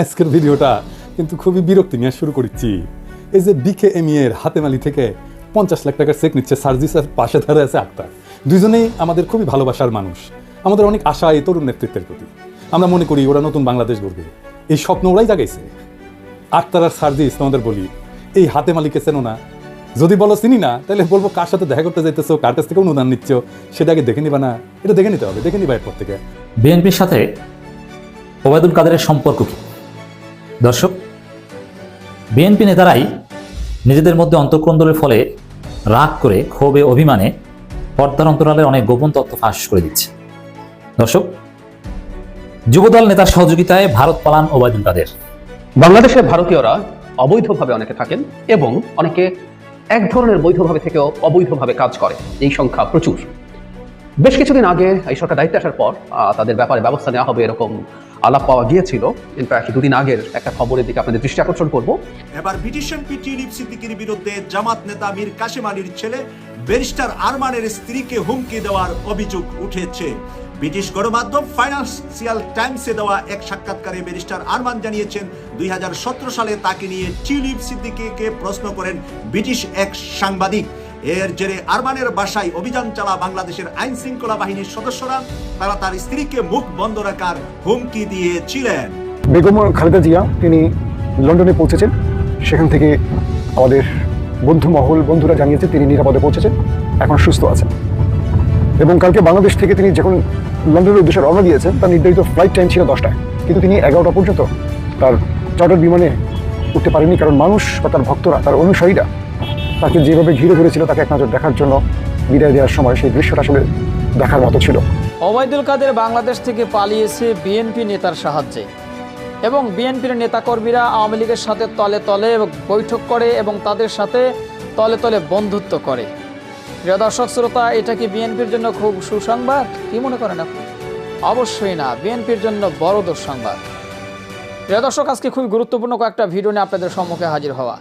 আজকের ভিডিওটা কিন্তু খুবই বিরক্তি নিয়ে শুরু করছি। এই যে বিকে এর হাতেমালি থেকে পঞ্চাশ লাখ টাকার চেক নিচ্ছে সার্জিসের পাশে ধরে আছে আক্তার। দুজনেই আমাদের খুবই ভালোবাসার মানুষ। আমাদের অনেক আশা এই তরুণ নেতৃত্বের প্রতি। আমরা মনে করি ওরা নতুন বাংলাদেশ গড়বে। এই স্বপ্ন ওরাই জাগাইছে। আক্তার আর সার্জিস, তোমাদের বলি, এই হাতে মালিকে চেনো না। যদি বলো চিনি না, তাহলে বলব কার সাথে দেখা করতে যাইতেছো, কার কাছ থেকে অনুদান নিচ্ছ, সেটা আগে দেখে নিবা না। এটা দেখে নিতে হবে, দেখে নিবা এরপর থেকে। বিএনপির সাথে ওবায়দুল কাদেরের সম্পর্ক কি? দর্শক, বিএনপি নেতারাই নিজেদের মধ্যে অন্তর্কন্দলের ফলে রাগ করে ক্ষোভে, অভিমানে পর্দার অন্তরালের অনেক গোপন তথ্য ফাঁস করে দিচ্ছে। দর্শক, যুবদল নেতার সহযোগিতায় ভারত পালান ওবায়দুল কাদের। বাংলাদেশের ভারতীয়রা অবৈধভাবে অনেকে থাকেন এবং অনেকে এক ধরনের বৈধভাবে থেকেও অবৈধভাবে কাজ করে। এই সংখ্যা প্রচুর। বেশ কিছুদিন আগে এই সরকার দায়িত্বে আসার পর তাদের ব্যাপারে ব্যবস্থা নেওয়া হবে এরকম আলাপ পাওয়া গিয়েছিল। ইনফ্যাক্ট দুদিন আগের একটা খবরের দিকে আপনাদের দৃষ্টি আকর্ষণ করব। এবার ব্রিটিশ এমপি টিউলিপ সিদ্দিকির বিরুদ্ধে জামাত নেতা মীর কাশেম আলীর ছেলে ব্যারিস্টার আরমানের স্ত্রীকে হুমকি দেওয়ার অভিযোগ উঠেছে। ব্রিটিশ গণমাধ্যম ফাইন্যান্সিয়াল টাইমসে দেওয়া এক সাক্ষাৎকারে ব্যারিস্টার আরমান জানিয়েছেন, দুই হাজার সতেরো সালে তাকে নিয়ে টিউলিপ সিদ্দিকিকে প্রশ্ন করেন ব্রিটিশ এক সাংবাদিক। এর জেরে আরমানের বাসায় অভিযান চালা বাংলাদেশের আইন শৃঙ্খলা বাহিনীর সদস্যরা। তারা তার স্ত্রীকে মুখ বন্ধ রাখার হুমকি দিয়েছিলেন। বেগম খালেদা জিয়া, তিনি লন্ডনে পৌঁছেছেন। সেখান থেকে আমাদের বন্ধু মহল বন্ধুরা জানিয়েছে, তিনি নিরাপদে পৌঁছেছেন। এখন সুস্থ আছেন। এবং কালকে বাংলাদেশ থেকে তিনি যখন লন্ডনের উদ্দেশ্যে রওনা দিয়েছেন, তার নির্ধারিত ফ্লাইট টাইম ছিল দশটায়। কিন্তু তিনি এগারোটা পর্যন্ত তার চার্টার বিমানে উঠতে পারেননি, কারণ মানুষ বা তার ভক্তরা, তার অনুসারীরা তাকে যেভাবে ঘিরে ধরেছিল, তাকে এক নজর দেখার জন্য বিদায় দেওয়ার সময় সেই দৃশ্যটা আসলে দেখার মতো ছিল। ওবায়দুল কাদের বাংলাদেশ থেকে পালিয়েছে বিএনপি নেতার সাহায্যে এবং বিএনপির নেতাকর্মীরা আওয়ামী লীগের সাথে তলে তলে বৈঠক করে এবং তাদের সাথে তলে তলে বন্ধুত্ব করে। প্রিয় দর্শক, শ্রোতা, এটা কি বিএনপির জন্য খুব সুসংবাদ? কি মনে করেন আপনি? অবশ্যই না, বিএনপির জন্য বড় দুঃসংবাদ। প্রিয় দর্শক, আজকে খুবই গুরুত্বপূর্ণ কয়েকটা ভিডিও নিয়ে আপনাদের সম্মুখে হাজির হওয়া।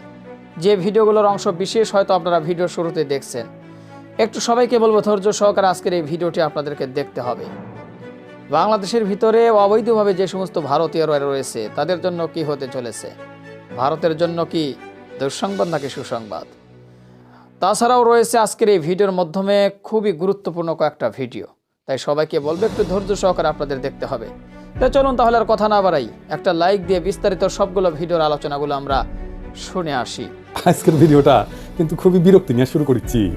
যে ভিডিওগুলোর অংশ বিশেষ হয়তো আপনারা ভিডিওর শুরুতে দেখছেন। একটু সবাইকে বলব ধৈর্য সহকারে আজকের এই ভিডিওটি আপনাদেরকে দেখতে হবে। বাংলাদেশের ভিতরে অবৈধভাবে যে সমস্ত ভারতীয়রা রয়েছে, তাদের জন্য কি হতে চলেছে? ভারতের জন্য কি দুঃসংবাদ নাকি সুসংবাদ? তাছাড়াও রয়েছে আজকের এই ভিডিওর মাধ্যমে খুবই গুরুত্বপূর্ণ কয়েকটা ভিডিও। তাই সবাইকে বলব একটু ধৈর্য সহকারে আপনাদের দেখতে হবে। তো চলুন তাহলে আর কথা না বাড়াই। একটা লাইক দিয়ে বিস্তারিত সবগুলো ভিডিওর আলোচনাগুলো আমরা শুনে আসি। আজকের ভিডিওটা কিন্তু খুবই বিরক্তি নিয়ে শুরু করেছি।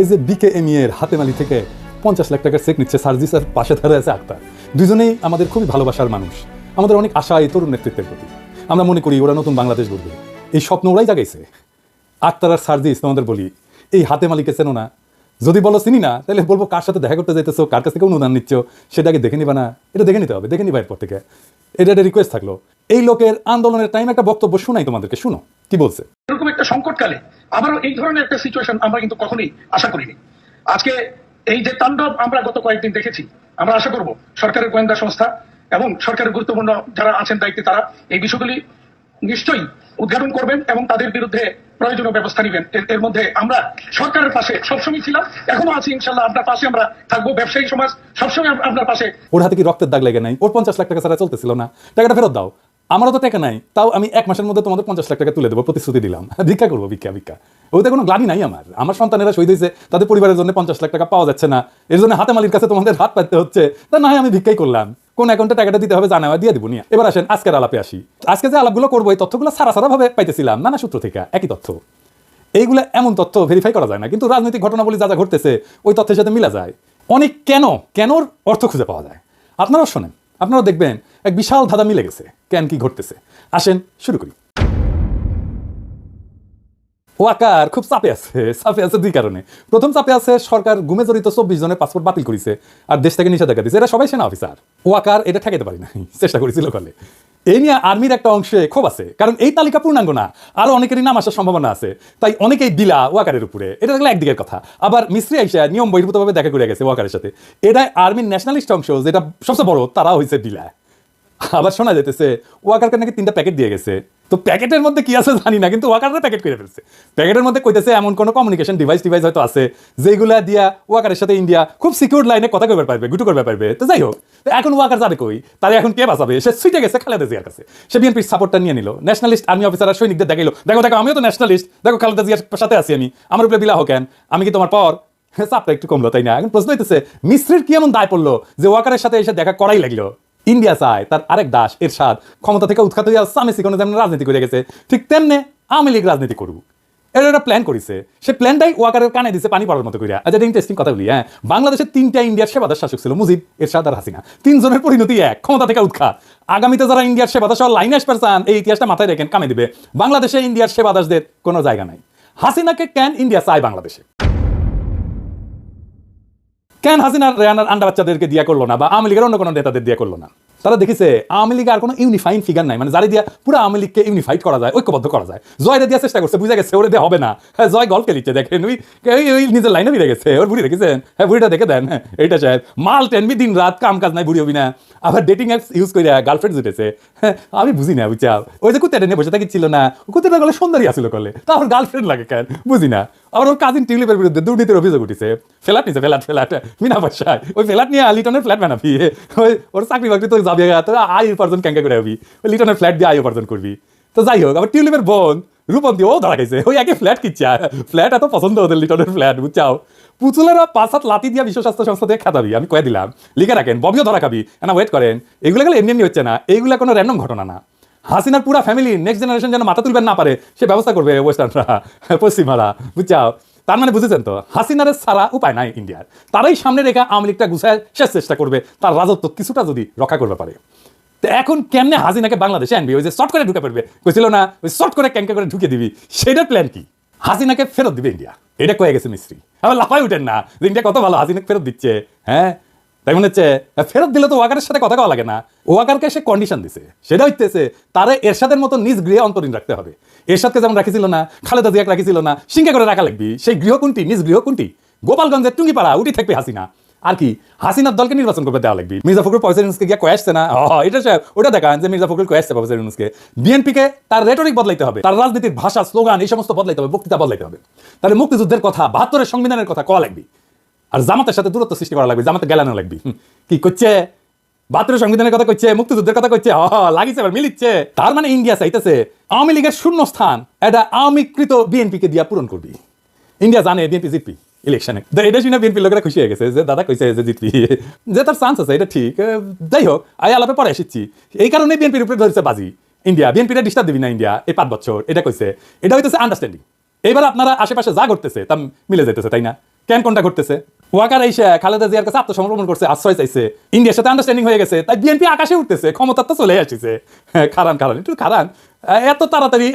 এই যে বিকে এর হাতেমালি থেকে পঞ্চাশ লাখ টাকার চেক নিচ্ছে সার্জিসের পাশে ধরে আছে আক্তার। দুজনেই আমাদের খুবই ভালোবাসার মানুষ। আমাদের অনেক আশা এই তরুণ নেতৃত্বের প্রতি। আমরা মনে করি ওরা নতুন বাংলাদেশ গড়বে। এই স্বপ্ন ওরাই জাগাইছে। আক্তার আর সার্জিস তোমাদের বলি, এই হাতে মালিকে চেনো না। যদি বলো চিনি না, তাহলে বলব কার সাথে দেখা করতে যাইতেছো, কার কাছ থেকে অনুদান নিচ্ছ, সেটা আগে দেখে নিবা না। এটা দেখে নিতে হবে, দেখে নিবা এরপর থেকে। এটা একটা রিকোয়েস্ট থাকল। এই লোকের আন্দোলনের টাইম একটা বক্তব্য শোনাই তোমাদেরকে, শুনো। কি বলছে? এরকম একটা সংকটকালে আবারও এই ধরনের একটা সিচুয়েশন আমরা কিন্তু কখনোই আশা করিনি। আজকে এই যে তাণ্ডব আমরা গত কয়েকদিন দেখেছি, আমরা আশা করব সরকারের গোয়েন্দা সংস্থা এবং সরকারের গুরুত্বপূর্ণ যারা আছেন দায়িত্বে তারা এই বিষয়গুলি নিশ্চয়ই উদ্ঘাটন করবেন এবং তাদের বিরুদ্ধে প্রয়োজনীয় ব্যবস্থা নেবেন। এর- মধ্যে আমরা সরকারের পাশে সবসময় ছিলাম, এখনও আছি ইনশাল্লাহ আপনার পাশে আমরা থাকব, ব্যবসায়ী সমাজ সবসময় আপনার পাশে। ওর হাতে কি রক্তের দাগ লেগে নাই? ওর পঞ্চাশ লাখ টাকা ছাড়া চলতেছিল না। টাকাটা ফেরত দাও। আমারও তো টাকা নাই। তাও আমি এক মাসের মধ্যে তোমাদের পঞ্চাশ লাখ টাকা তুলে দেবো, প্রতিশ্রুতি দিলাম। ভিক্ষা করব, ভিক্ষা ভিক্ষা। ওতে কোনো গ্লানি নাই আমার। আমার সন্তানেরা শহীদ হয়েছে, তাদের পরিবারের জন্য পঞ্চাশ লাখ টাকা পাওয়া যাচ্ছে না। এর জন্য হাতে মালির কাছে তোমাদের হাত পাততে হচ্ছে। তা না আমি ভিক্ষাই করলাম। কোন অ্যাকাউন্টে টাকাটা দিতে হবে জানাওয়া দিয়ে দিব নিয়ে। এবার আসেন, আজকের আলাপে আসি। আজকে যে আলাপগুলো করব, এই তথ্যগুলো সারা সারাভাবে পাইতেছিলাম, নানা সূত্র থেকে, একই তথ্য। এইগুলো এমন তথ্য ভেরিফাই করা যায় না, কিন্তু রাজনৈতিক ঘটনাবলী যা যা ঘটতেছে, ওই তথ্যের সাথে মিলা যায়। অনেক কেন, কেনর অর্থ খুঁজে পাওয়া যায়। আপনারাও শোনেন, আপনারাও দেখবেন, এক বিশাল ধাঁধা মিলে গেছে, কেন কি ঘটতেছে। আসেন, শুরু করি। ওয়াকার খুব চাপে আছে চাপে আছে দুই কারণে। প্রথম চাপে আছে সরকার গুমে জড়িত চব্বিশ জনের পাসপোর্ট বাতিল করেছে আর দেশ থেকে নিষেধাজ্ঞা দিয়েছে। এরা সবাই সেনা অফিসার। ওয়াকার এটা ঠেকাইতে পারি নাই, চেষ্টা করেছিল কলে এই নিয়ে আর্মির একটা অংশে ক্ষোভ আছে, কারণ এই তালিকা পূর্ণাঙ্গ না, আরও অনেকেরই নাম আসার সম্ভাবনা আছে। তাই অনেকেই দিলা ওয়াকারের উপরে। এটা থাকলে একদিকের কথা। আবার মিস্ত্রি আইসা নিয়ম বহির্ভূতভাবে দেখা করে গেছে ওয়াকারের সাথে। এটা আর্মির ন্যাশনালিস্ট অংশ, যেটা সবচেয়ে বড়, তারা হয়েছে বিলা। আবার শোনা যেতেছে ওয়াকারকে নাকি তিনটা প্যাকেট দিয়ে গেছে। তো প্যাকেটের মধ্যে কি আছে জানি না, কিন্তু ওয়াকাররা প্যাকেট করে ফেলছে। প্যাকেটের মধ্যে কইতেছে এমন কোনো কমিউনিকেশন ডিভাইস ডিভাইস হয়তো আছে যেগুলা দিয়া ওয়াকারের সাথে ইন্ডিয়া খুব সিকিউর লাইনে কথা করবে পারবে গুটু করবে পারবে। তো যাই হোক, তো এখন ওয়াকার যাবে কই? তারে এখন কে বাঁচাবে? সে সুইটে গেছে খালেদা জিয়ার কাছে। সে বিএনপির সাপোর্টটা নিয়ে নিল। ন্যাশনালিস্ট আর্মি অফিসাররা সৈনিকদের দেখাইলো, দেখো দেখো, আমিও তো ন্যাশনালিস্ট দেখো, খালেদা জিয়ার সাথে আছি আমি। আমার উপরে বিলাহ কেন? আমি কি তোমার পর? চাপটা একটু কমলো, তাই না? এখন প্রশ্ন হইতেছে মিস্ত্রির কি এমন দায় পড়ল যে ওয়াকারের সাথে এসে দেখা করাই লাগল? ইন্ডিয়া চায়, তার আরেক দাস, এরশাদ। ক্ষমতা থেকে উৎখাত হইয়া সামেসি কোনো যেমন রাজনীতি করে গেছে, ঠিক তেমনি আওয়ামী লীগ রাজনীতি করুক। এর একটা প্ল্যান করেছে। সে প্ল্যানটাই ওয়াকারের কানে দিছে পানি পড়ার মতো করিয়া আচ্ছা ইন্টারেস্টিং কথা বলি হ্যাঁ। বাংলাদেশের তিনটা ইন্ডিয়ার সেবাদার শাসক ছিল, মুজিব, এরশাদ আর হাসিনা। তিনজনের পরিণতি এক, ক্ষমতা থেকে উৎখাত। আগামীতে যারা ইন্ডিয়ার সেবাদাস লাইনে আসবে চান এই ইতিহাসটা মাথায় রেখেন কামে দিবে। বাংলাদেশে ইন্ডিয়ার সেবাদাসদের কোনো জায়গা নাই। হাসিনাকে ক্যান ইন্ডিয়া চায় বাংলাদেশে। কেন হাসিনার রেয়ানার আন্ডা বাচ্চাদেরকে দিয়া করল না বা আওয়ামী লীগের অন্য কোনো নেতাদের দিয়া করল না? তারা দেখেছে আওয়ামী লীগ আর কোনো ইউনিফাইং ফিগার নাই। মানে যারে দিয়া পুরো আওয়ামী লীগকে ইউনিফাইড করা যায়, ঐক্যবদ্ধ করা যায়। জয়রে দেওয়ার চেষ্টা করছে, বুঝা গেছে ওরে দিয়ে হবে না। হ্যাঁ জয় গল্প খেলিচ্ছে দেখেন ওই ওই নিজের লাইনে বেড়ে গেছে। ওর বুড়ি দেখেছেন? হ্যাঁ বুড়িটা দেখে দেন। হ্যাঁ এইটা সাহেব মাল টেনবি দিন রাত কাম কাজ নাই, বুড়ি হবি না। আবার ডেটিং অ্যাপস ইউজ করে গার্লফ্রেন্ড জুটেছে। হ্যাঁ আমি বুঝি না বুঝছা ওই যে কুত্তাটা নিয়ে বসে থাকি, ছিল না। কুত্তাটা গলে সুন্দরী আসলো করলে তারপর গার্লফ্রেন্ড লাগে কেন? বুঝি না। আবার ওর কাজিন টিউলিপের বিরুদ্ধে দুর্নীতির অভিযোগ উঠেছে। ফ্ল্যাট নিছে, ফ্ল্যাট ফ্ল্যাট। মিনা পয়সায় ওই ফ্ল্যাট নিয়ে লিটনের ফ্ল্যাট বানাবি। ওই ওর চাকরি বাকরি তো যাবে তোর আয় উপার্জন ক্যাঙ্কা করে হবি ওই লিটনের ফ্ল্যাট দিয়ে আয় উপার্জন করবি। তো যাই হোক, আবার টিউলিপের বোন রূপন দিয়ে ও ধরা খাইছে। ওই একে ফ্ল্যাট কিচ্ছে। ফ্ল্যাট এত পছন্দ ওদের লিটনের ফ্ল্যাট বুঝছাও? পুতুলেরা পাঁচ হাত লাতি দিয়া বিশ্ব স্বাস্থ্য সংস্থা থেকে খাতাবি, আমি কয়ে দিলাম। লিখে রাখেন ববিও ধরা খাবি। না ওয়েট করেন। এগুলো গেলে এমনি এমনি হচ্ছে না। এইগুলো কোনো র্যান্ডম ঘটনা না। হাসিনার পুরা ফ্যামিলি নেক্সট জেনারেশন যেন মাথা তুলবেন না পারে, সে ব্যবস্থা করবে ওয়েস্টার্নরা পশ্চিমারা, বুঝছাও? তার মানে বুঝেছেন তো হাসিনারের ছাড়া উপায় নাই ইন্ডিয়ার তারাই সামনে রেখা আওয়ামী লীগটা গুছায় শেষ চেষ্টা করবে, তার রাজত্ব কিছুটা যদি রক্ষা করবে পারে। তো এখন কেমনে হাসিনাকে বাংলাদেশে আনবি? ওই যে শর্ট করে ঢুকে পড়বে। কইছিল না, ওই শর্ট করে ক্যাঙ্কা করে ঢুকে দিবি। সেটার প্ল্যান কি? হাসিনাকে ফেরত দিবে ইন্ডিয়া এটা কয়ে গেছে মিস্ত্রি। আবার লাফাই উঠেন না যে ইন্ডিয়া কত ভালো হাসিনাকে ফেরত দিচ্ছে হ্যাঁ? তাই মনে হচ্ছে ফেরত দিলে তো ওয়াকারের সাথে কথা কওয়া লাগে না। ওয়াকারকে সে কন্ডিশন দিছে। সেটা হইতেছে, তারে এরশাদের মতো নিজ গৃহে অন্তরীণ রাখতে হবে। এরশাদকে যেমন রাখিছিল না, খালেদা জিয়াকে রাখিছিল না সিংহে করে রাখা লাগবি। সেই গৃহ কোনটি? নিজ গৃহ কোনটি? গোপালগঞ্জের টুঙ্গিপাড়া উঠি থাকবে হাসিনা। আর কি? হাসিনার দলকে নির্বাচন করবে দেওয়া লাগবে। মির্জা ফখরুল পয়সা ইউনুসকে গিয়ে কয়ে আসছে না? এটা ওটা দেখান যে মির্জা ফখরুল কয়ে আসছে পয়সা ইউনুসকে বিএনপিকে তার রেটরিক বদলাইতে হবে। তার রাজনীতির ভাষা স্লোগান এই সমস্ত বদলাইতে হবে, বক্তৃতা বদলাইতে হবে। তাহলে মুক্তিযুদ্ধের কথা, বাহাত্তরের সংবিধানের কথা কওয়া লাগবে। আর জামাতের সাথে দূরত্ব সৃষ্টি করা লাগবে, জামাতে গেলানো লাগবে। কি করছে? বাহাত্তরের সংবিধানের কথা কইছে মুক্তিযুদ্ধের কথা কইছে হ লাগিছে, এবার মিলিচ্ছে। তার মানে ইন্ডিয়া চাইতেছে, আওয়ামী লীগের শূন্য স্থান এটা আওয়ামীকৃত বিএনপিকে দিয়া পূরণ করবি। ইন্ডিয়া জানে বিএনপি জিতবি, ইলেকশনে। তো এটা শুনে বিএনপির লোকেরা খুশি হয়ে গেছে যে, দাদা কইছে যে জিতবি। যে তার চান্স আছে, এটা ঠিক। যাই হোক আই আলাপে পরে এসেছি। এই কারণে বিএনপির উপরে ধরেছে বাজি। ইন্ডিয়া, বিএনপিটা ডিস্টার্ব দিবি না ইন্ডিয়া, এই পাঁচ বছর, এটা কইছে। এটা হইতেছে আন্ডারস্ট্যান্ডিং এবার আপনারা আশেপাশে যা ঘটতেছে তা মিলে যেতেছে তাই না? কেন কোনটা ঘটতেছে? ওয়াকার এসে খালেদা জিয়ার কাছে আত্মসমর্পণ করছে, আশ্রয় চাইছে। ইন্ডিয়ার সাথে আন্ডারস্ট্যান্ডিং হয়ে গেছে। তাই বিএনপি আকাশে উঠতেছে, ক্ষমতা তো চলে হ্যাঁ খারান খারান, একটু খারান। এত তাড়াতাড়ি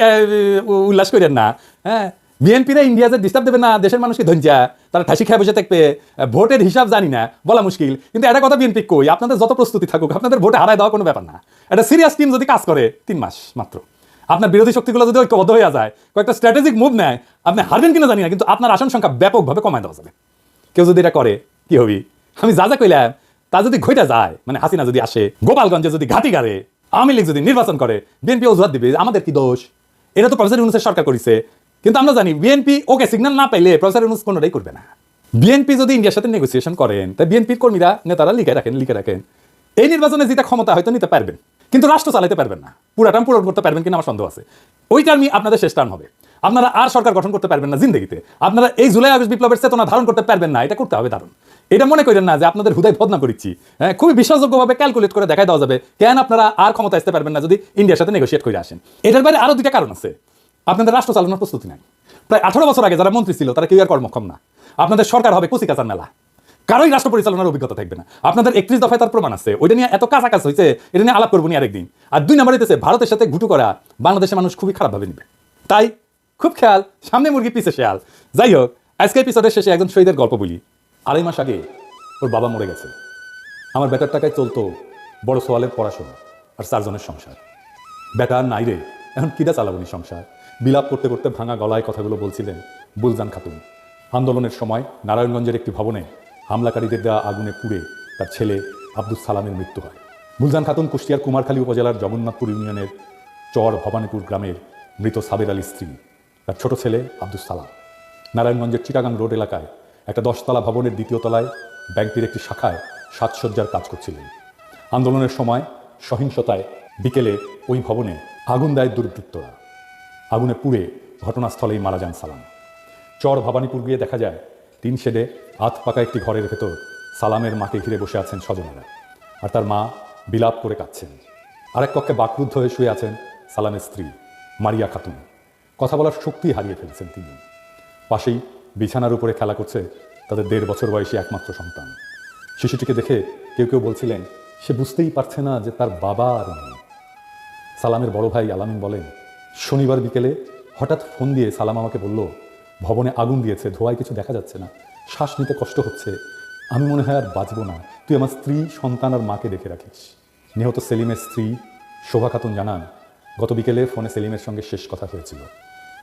উল্লাস করেন না। হ্যাঁ বিএনপিরা ইন্ডিয়া যে ডিস্টার্ব দেবে না, দেশের মানুষকে তারা ঠাসি খেয়ে বসে থাকবে ভোটের হিসাব জানি না, বলা মুশকিল। কিন্তু একটা কথা বিএনপি কই, আপনাদের যত প্রস্তুতি থাকুক, আপনাদের ভোটে হারায় দেওয়া কোনো ব্যাপার না। একটা সিরিয়াস টিম যদি কাজ করে, তিন মাস মাত্র। আপনার বিরোধী শক্তিগুলো যদি ঐক্যবদ্ধ হয়ে যায়, কয়েকটা স্ট্র্যাটেজিক মুভ নেয়, আপনি হারবেন কিনা জানি না, কিন্তু আপনার আসন সংখ্যা ব্যাপকভাবে কমায় দেওয়া যাবে। কেউ যদি এটা করে, কি হবি? আমি যা যা কইলাম, তা যদি ঘইটা যায় মানে হাসিনা যদি আসে, গোপালগঞ্জে যদি ঘাটি গাড়ে, আওয়ামী লীগ যদি নির্বাচন করে, বিএনপি অজুহাত দিবে, আমাদের কি দোষ? এটা তো প্রফেসর ইউনুসের সরকার করেছে। কিন্তু আমরা জানি, বিএনপি ওকে সিগন্যাল না পাইলে প্রফেসর ইউনুস কোনোটাই করবে না। বিএনপি যদি ইন্ডিয়ার সাথে নেগোসিয়েশন করেন, তাই বিএনপির কর্মীরা, নেতারা লিখে রাখেন লিখে রাখেন। এই নির্বাচনে জিতা ক্ষমতা হয়তো নিতে পারবেন, কিন্তু রাষ্ট্র চালাতে পারবেন না। পুরা টার্ম পূরণ করতে পারবেন কিনা আমার সন্দেহ আছে। ওই টার্মই আপনাদের শেষ টার্ম হবে। আপনারা আর সরকার গঠন করতে পারবেন না জিন্দগিতে। আপনারা এই জুলাই আগস্ট বিপ্লবের চেতনা ধারণ করতে পারবেন না, এটা করতে হবে দারুণ। এটা মনে করেন না যে আপনাদের হুদায় বদনাম করেছি। হ্যাঁ খুবই বিশ্বাসযোগ্যভাবে ক্যালকুলেট করে দেখাই দেওয়া যাবে কেন আপনারা আর ক্ষমতা আসতে পারবেন না যদি ইন্ডিয়ার সাথে নেগোসিয়েট করে আসেন। এটার বাইরে আরও দুইটা কারণ আছে। আপনাদের রাষ্ট্র চালানোর প্রস্তুতি নাই। প্রায় আঠারো বছর আগে যারা মন্ত্রী ছিল, তারা কেউ আর কর্মক্ষম না। আপনাদের সরকার হবে কুচি কাচার মেলা। কারোই রাষ্ট্র পরিচালনার অভিজ্ঞতা থাকবে না। আপনাদের একত্রিশ দফায় তার প্রমাণ আছে। ওইটা নিয়ে এত কাছাকাছি হয়েছে, এটা নিয়ে আলাপ করব নি আরেকদিন। আর দুই নম্বর হইতেছে, ভারতের সাথে ঘুটু করা বাংলাদেশের মানুষ খুবই খারাপভাবে নিবে। তাই খুব খেয়াল, সামনে মুরগি পিছে শেয়াল। যাই হোক আজকে এপিসোডের শেষে একজন শহীদের গল্প বলি। আড়াই মাস আগে ওর বাবা মরে গেছে। আমার বেটার টাকায় চলতো বড় সোয়ালের পড়াশোনা আর চারজনের সংসার। বেটা আর নাই রে, এখন কিরা চালাবনি সংসার? বিলাপ করতে করতে ভাঙা গলায় কথাগুলো বলছিলেন বুলজান খাতুন। আন্দোলনের সময় নারায়ণগঞ্জের একটি ভবনে হামলাকারীদের দেওয়া আগুনে পুড়ে তার ছেলে আব্দুল সালামের মৃত্যু হয়। গুলজান খাতুন কুষ্টিয়ার কুমারখালী উপজেলার জগন্নাথপুর ইউনিয়নের চর ভবানীপুর গ্রামের মৃত সাবের আলীর স্ত্রী। তার ছোট ছেলে আব্দুস সালাম। নারায়ণগঞ্জের চিটাগাং রোড এলাকায় একটা দশতলা ভবনের দ্বিতীয় তলায় ব্যাংকটির একটি শাখায় সাজসজ্জার কাজ করছিলেন। আন্দোলনের সময় সহিংসতায় বিকেলে ওই ভবনে আগুন দেয় দুর্বৃত্তরা। আগুনে পুড়ে ঘটনাস্থলেই মারা যান সালাম। চর ভবানীপুর গিয়ে দেখা যায়, তিন শেডে আত পাকা একটি ঘরের ভেতর সালামের মাকে ঘিরে বসে আছেন স্বজনেরা। আর তার মা বিলাপ করে কাঁদছেন। আরেক কক্ষে বাকরুদ্ধ হয়ে শুয়ে আছেন সালামের স্ত্রী, মারিয়া খাতুন। কথা বলার শক্তি হারিয়ে ফেলছেন তিনি। পাশেই বিছানার উপরে খেলা করছে তাদের দেড় বছর বয়সী একমাত্র সন্তান। শিশুটিকে দেখে কেউ কেউ বলছিলেন, সে বুঝতেই পারছে না যে তার বাবা আর নেই। সালামের বড় ভাই আলামিন বলেন, শনিবার বিকেলে হঠাৎ ফোন দিয়ে সালাম আমাকে বলল, ভবনে আগুন দিয়েছে, ধোঁয়ায় কিছু দেখা যাচ্ছে না, শ্বাস নিতে কষ্ট হচ্ছে, আমি মনে হয় আর বাঁচবো না, তুই আমার স্ত্রী, সন্তান আর মাকে দেখে রাখিস। নিহত সেলিমের স্ত্রী শোভা খাতুন জানান, গত বিকেলে ফোনে সেলিমের সঙ্গে শেষ কথা হয়েছিল।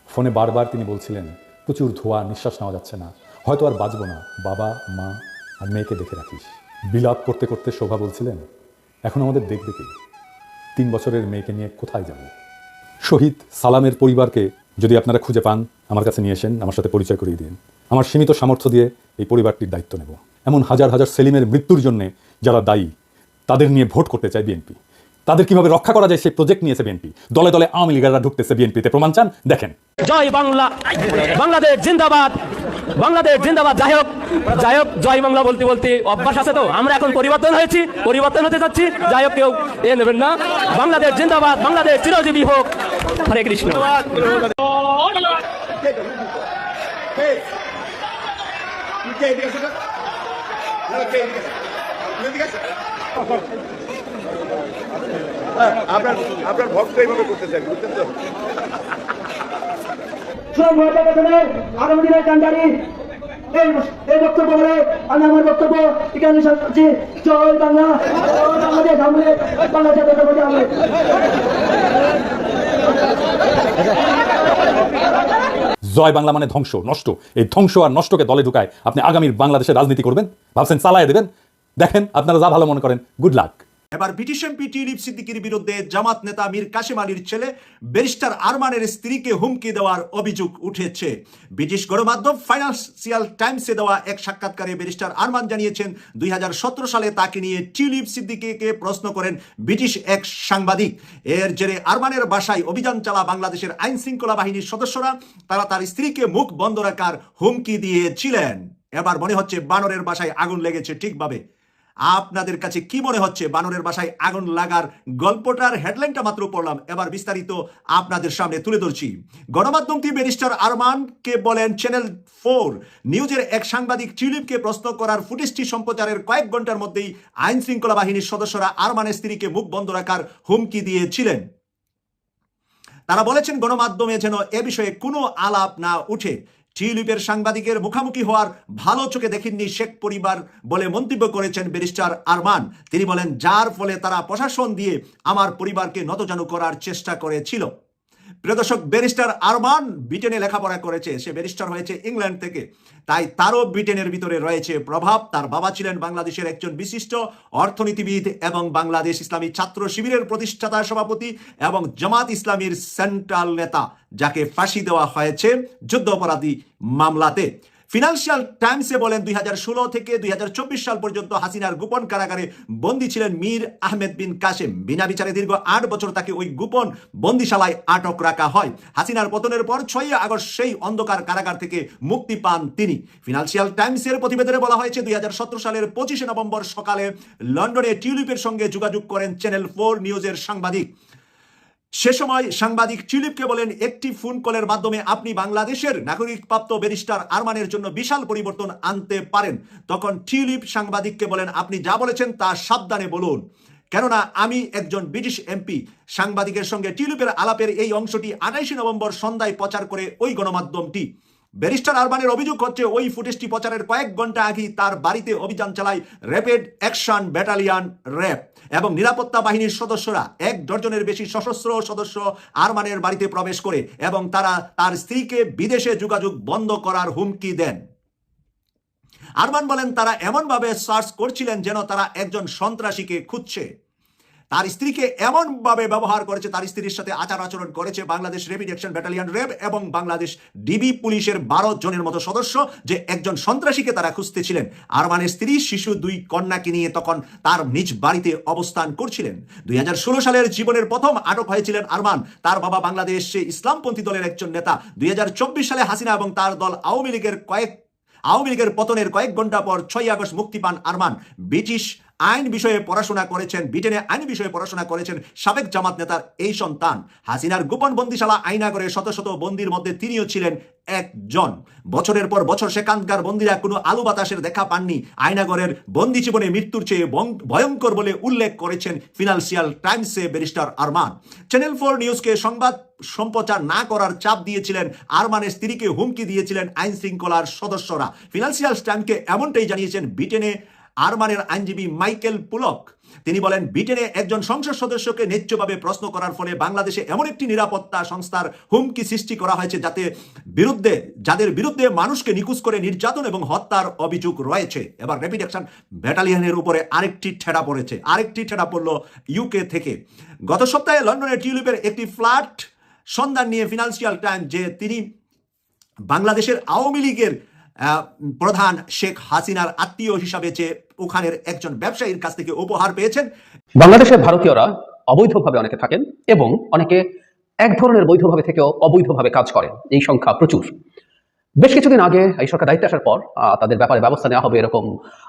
ফোনে বারবার তিনি বলছিলেন, প্রচুর ধোঁয়া, নিঃশ্বাস নেওয়া যাচ্ছে না। হয়তো আর বাঁচবো না। বাবা, মা আর মেয়েকে দেখে রাখিস। বিলাপ করতে করতে শোভা বলছিলেন, এখন আমাদের দেখবে কে? তিন বছরের মেয়েকে নিয়ে কোথায় যাব? শহীদ সালামের পরিবারকে যদি আপনারা খুঁজে পান, আমার কাছে নিয়ে এসেন, আমার সাথে পরিচয় করিয়ে দিন। আমার সীমিত সামর্থ্য দিয়ে এই পরিবারটির দায়িত্ব নেব। এমন হাজার হাজার সেলিমের মৃত্যুর জন্যে যারা দায়ী, তাদের নিয়ে ভোট করতে চায় বিএনপি। তাদের কীভাবে রক্ষা করা যায় সেই প্রজেক্ট নিয়েছে বিএনপি দলে দলে আওয়ামী লীগাররা ঢুকতেছে বিএনপিতে প্রমাণ চান? দেখেন। জয় বাংলা বাংলাদেশ জিন্দাবাদ বাংলাদেশ জিন্দাবাদ। যাই হোক যাই হোক জয় বাংলা বলতে বলতে অভ্যাস আছে তো। আমরা এখন পরিবর্তন হয়েছি পরিবর্তন হতে চাচ্ছি যাই হোক কেউ এ নেবেন না। বাংলাদেশ জিন্দাবাদ বাংলাদেশ চিরজীবী হোক। হরে কৃষ্ণ। আপনার আপনার ভক্ত এইভাবে করতে বুঝছেন তো? আগামী দিনের কান্ডারি এই এই বক্তব্য বলে আমি আমার বক্তব্য এখানে করছি জয় বাংলা জয় বাংলাদেশ আমলে বাংলাদেশ জাতীয়তাবাদী আমলে জয় বাংলা মানে ধ্বংস নষ্ট। এই ধ্বংস আর নষ্টকে দলে ঢুকায় আপনি আগামীর বাংলাদেশের রাজনীতি করবেন ভাবছেন চালায় দেবেন? দেখেন আপনারা যা ভালো মনে করেন গুড লাক এবার ব্রিটিশ এমপি টিউলিপ সিদ্দিকির বিরুদ্ধে জামাত নেতা মীর কাশেম আলীর ছেলে ব্যারিস্টার আরমানের স্ত্রীকে হুমকি দেওয়ার অভিযোগ উঠেছে। ব্রিটিশ গণমাধ্যম ফাইন্যান্সিয়াল টাইমসে দেওয়া এক সাক্ষাৎকারে ব্যারিস্টার আরমান জানিয়েছেন, দুই সালে তাকে নিয়ে টিউলিপ সিদ্দিকিকে প্রশ্ন করেন ব্রিটিশ এক সাংবাদিক। এর জেরে আরমানের বাসায় অভিযান চালা বাংলাদেশের আইন শৃঙ্খলা বাহিনীর সদস্যরা, তারা তার স্ত্রীকে মুখ বন্ধ রাখার হুমকি দিয়েছিলেন। এবার মনে হচ্ছে বানরের বাসায় আগুন লেগেছে ঠিকভাবে। আপনাদের কাছে কি মনে হচ্ছে? বানরের বাসায় আগুন লাগার গল্পটার হেডলাইনটা মাত্র পড়লাম। এবার বিস্তারিত আপনাদের সামনে তুলে ধরছি। গণমাধ্যমটি ব্যারিস্টার আরমানকে বলেন, চ্যানেল ফোর নিউজের এক সাংবাদিক টিউলিপকে প্রশ্ন করার ফুটেজটি সম্প্রচারের কয়েক ঘণ্টার মধ্যেই আইন শৃঙ্খলা বাহিনীর সদস্যরা আরমানের স্ত্রীকে মুখ বন্ধ রাখার হুমকি দিয়েছিলেন। তারা বলেছেন, গণমাধ্যমে যেন এ বিষয়ে কোনো আলাপ না উঠে। টিউলিপের সাংবাদিকের মুখামুখি হওয়ার ভালো চোখে দেখেননি শেখ পরিবার বলে মন্তব্য করেছেন ব্যারিস্টার আরমান। তিনি বলেন, যার ফলে তারা প্রশাসন দিয়ে আমার পরিবারকে নতজানু করার চেষ্টা করেছিল। প্রিয় দর্শক, ব্যারিস্টার আরমান ব্রিটেনে লেখাপড়া করেছে। সে ব্যারিস্টার হয়েছে ইংল্যান্ড থেকে। তাই তারও ব্রিটেনের ভিতরে রয়েছে প্রভাব। তার বাবা ছিলেন বাংলাদেশের একজন বিশিষ্ট অর্থনীতিবিদ এবং বাংলাদেশ ইসলামী ছাত্র শিবিরের প্রতিষ্ঠাতা সভাপতি এবং জামাত ইসলামীর সেন্ট্রাল নেতা, যাকে ফাঁসি দেওয়া হয়েছে যুদ্ধ অপরাধী মামলাতে। ফিনান্সিয়াল টাইমসে বলেন দুই থেকে দুই সাল পর্যন্ত হাসিনার গোপন কারাগারে বন্দী ছিলেন মীর আহমেদ বিন কাশেম। বিনা বিচারে দীর্ঘ আট বছর তাকে ওই গোপন বন্দিশালায় আটক রাখা হয়। হাসিনার পতনের পর ছয় আগস্ট সেই অন্ধকার কারাগার থেকে মুক্তি পান তিনি। ফিনান্সিয়াল টাইমসের প্রতিবেদনে বলা হয়েছে, দুই হাজার সতেরো সালের পঁচিশে নভেম্বর সকালে লন্ডনে টিউলিপের সঙ্গে যোগাযোগ করেন চ্যানেল ফোর নিউজের সাংবাদিক। সে সময় সাংবাদিক চিলিপকে বলেন, একটি ফোন কলের মাধ্যমে আপনি বাংলাদেশের নাগরিকপ্রাপ্ত ব্যারিস্টার আরমানের জন্য বিশাল পরিবর্তন আনতে পারেন। তখন টিউলিপ সাংবাদিককে বলেন, আপনি যা বলেছেন তা সাবধানে বলুন। কেননা আমি একজন ব্রিটিশ এমপি। সাংবাদিকের সঙ্গে টিউলিপের আলাপের এই অংশটি আঠাইশে নভেম্বর সন্ধ্যায় প্রচার করে ওই গণমাধ্যমটি। ব্যারিস্টার আরমানের অভিযোগ হচ্ছে, ওই ফুটেজটি প্রচারের কয়েক ঘণ্টা আগেই তার বাড়িতে অভিযান চালায় র্যাপিড অ্যাকশন ব্যাটালিয়ন র্যাব এবং নিরাপত্তা বাহিনীর সদস্যরা। এক ডজনের বেশি সশস্ত্র সদস্য আরমানের বাড়িতে প্রবেশ করে এবং তারা তার স্ত্রীকে বিদেশে যোগাযোগ বন্ধ করার হুমকি দেন। আরমান বলেন, তারা এমনভাবে সার্চ করছিলেন যেন তারা একজন সন্ত্রাসীকে খুঁজছে। তার স্ত্রীকে এমন ভাবে ব্যবহার করেছে, তার স্ত্রীর সাথে আচার আচরণ করেছে Bangladesh rapid action battalion RAB এবং বাংলাদেশ ডিবি পুলিশের বারো জনের মতো সদস্য যে একজন সন্ত্রাসীকে তারা খুঁজতেছিলেন আরমানের স্ত্রী, শিশু দুই কন্যাকে নিয়ে তখন তার নিজ বাড়িতে অবস্থান করছিলেন। দুই হাজার ষোলো সালের জীবনের প্রথম আটক হয়েছিলেন আরমান। তার বাবা বাংলাদেশে ইসলামপন্থী দলের একজন নেতা। দুই হাজার চব্বিশ সালে হাসিনা এবং তার দল আওয়ামী লীগের কয়েক, আওয়ামী লীগের পতনের কয়েক ঘণ্টা পর ছয় আগস্ট মুক্তি পান আরমান। ব্রিটিশ আইন বিষয়ে পড়াশোনা করেছেন, ব্রিটেনে আইন বিষয়ে পড়াশোনা করেছেন সাবেক জামাত নেতার এই সন্তান। হাসিনার গোপন বন্দিশালা আইনাগরে শত শত বন্দির মধ্যে তিনিও ছিলেন একজন। বছরের পর বছর সেখানকার বন্দিরা কোনো আলু বাতাসের দেখা পাননি। আইনাগরের বন্দি জীবনে মৃত্যুর চেয়ে ভয়ঙ্কর বলে উল্লেখ করেছেন ফিনান্সিয়াল টাইমসে ব্যারিস্টার আরমান। চ্যানেল ফোর নিউজকে সংবাদ সম্প্রচার না করার চাপ দিয়েছিলেন আরমানের স্ত্রীকে হুমকি দিয়েছিলেন আইন শৃঙ্খলার সদস্যরা। ফিনান্সিয়াল টাইমকে এমনটাই জানিয়েছেন ব্রিটেনে আরমানের আইনজীবী মাইকেল পুলক। তিনি বলেন, ব্রিটেনে একজন সংসদ সদস্যকে ন্যায্যভাবে প্রশ্ন করার ফলে বাংলাদেশে এমন একটি নিরাপত্তা সংস্থার হুমকি সৃষ্টি করা হয়েছে যাতে বিরুদ্ধে, যাদের বিরুদ্ধে মানুষকে নিকুচ করে নির্যাতন এবং হত্যার অভিযোগ রয়েছে। এবার র্যাপিড অ্যাকশন ব্যাটালিয়নের উপরে আরেকটি ঠেড়া পড়েছে। আরেকটি ঠেড়া পড়ল ইউকে থেকে। গত সপ্তাহে লন্ডনের টিউলিপের একটি ফ্ল্যাট সন্ধান নিয়ে ফিনান্সিয়াল টাইম যে তিনি বাংলাদেশের আওয়ামী লীগের প্রধান শেখ হাসিনার আত্মীয় হিসাবে যে ওখানের একজন ব্যবসায়ীর কাছ থেকে উপহার পেয়েছেন, বাংলাদেশের ভারতীয়রা অবৈধভাবে অনেকে থাকেন এবং অনেকে এক ধরনের বৈধভাবে থেকেও অবৈধভাবে কাজ করেন। এই সংখ্যা প্রচুর। বেশ কিছুদিন আগে এই সরকার দায়িত্বে আসার পর তাদের ব্যাপারে ব্যবস্থা নেওয়া হবে এরকম